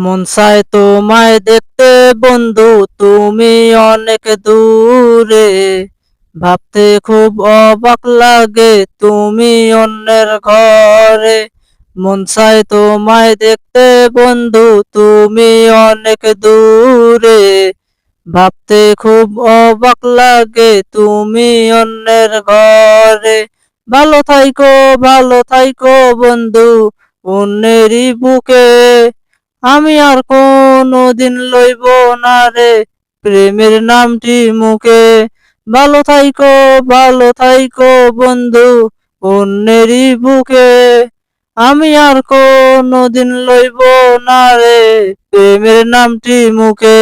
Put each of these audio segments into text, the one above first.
মন চায় তোমায় দেখতে, বন্ধু, তুমি অনেক দূরে। ভাবতে খুব অবাক লাগে তুমি অন্যের ঘরে। মন চায় তোমায় দেখতে, বন্ধু, তুমি অনেক দূরে। ভাবতে খুব অবাক লাগে তুমি অন্যের ঘরে। ভালো থাইকো ভালো থাইকো, বন্ধু, অন্যেরই বুকে। আমি আর কোনো দিন লইব না রে। প্রেমের নামটি মুখে। ভালো থাইকো ভালো থাইকো বন্ধু, অন্যেরই বুকে। আমি আর কোনো দিন লইব না রে, প্রেমের নামটি মুখে।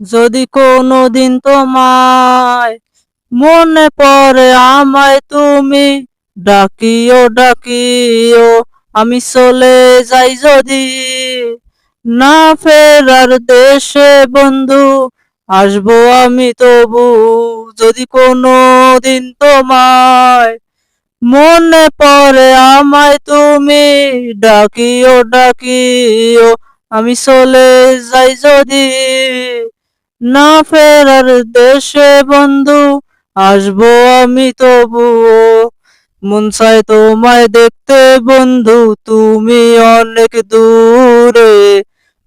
যদি কোনো দিন তোমায় মনে পড়ে আমায় তুমি ডাকিও ডাকিও, আমি চলে যাই যদি। না ফেরার দেশে বন্ধু, আসব আমি তবু যদি কোনো দিন তোমায়। মনে পড়ে আমায় তুমি, ডাকিও ডাকিও, আমি চলে যাই যদি। না ফেরার দেশে বন্ধু, আসব আমি তবুও মন চায় তোমায় দেখতে, বন্ধু, তুমি অনেক দূরে।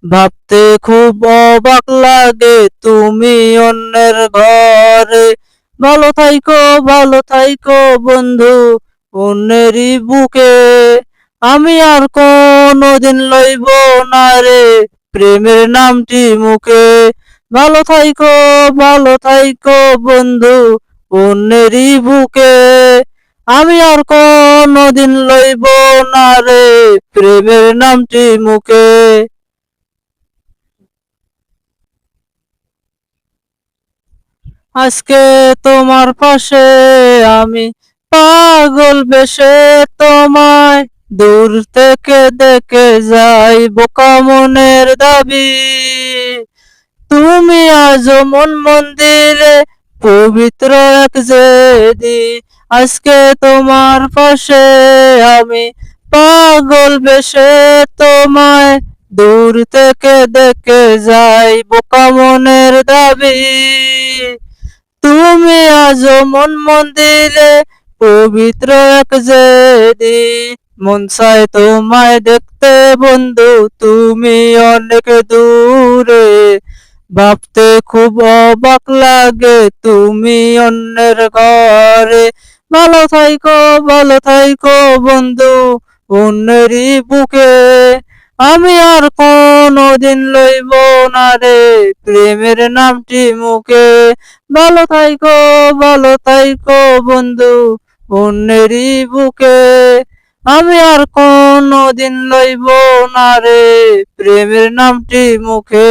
ভাবতে খুব অবাক লাগে, তুমি অন্যের ঘরে। ভালো থাইকো ভালো থাইকো, বন্ধু, অন্যেরই বুকে। আমি আর কোনোদিন লইব না রে, প্রেমের নামটি মুখে। ভালো থাইকো ভালো থাইকো, বন্ধু, অন্যেরই বুকে। আমি আর কোনোদিন লইব না রে, প্রেমের নামটি মুখে। আজকে তোমার পাশে আমি পাগল বেশে তোমায় দূর থেকে দেখে যাই বোকা মনের দাবি। তুমি আজ মন মন্দিরে পবিত্র এক জেদি আজকে তোমার পাশে আমি পাগল বেশে তোমায় দূর থেকে দেখে যাই বোকা মনের দাবি। তুমি আজ মন মন্দিরে পবিত্র এক জেদি। মন চাই তোমায় দেখতে বন্ধু, তুমি অনেক দূরে। ভাবতে খুব অবাক লাগে, তুমি অন্যের ঘরে ভালো থাইকো ভালো থাইকো বন্ধু, অন্যেরই বুকে। আমি আর কোনো দিন লইব না রে প্রেমের নামটি মুখে। ভালো থাইকো ভালো থাইকো বন্ধু, অন্যেরই বুকে। আমি আর কোনো দিন লইব না রে প্রেমের নামটি মুখে।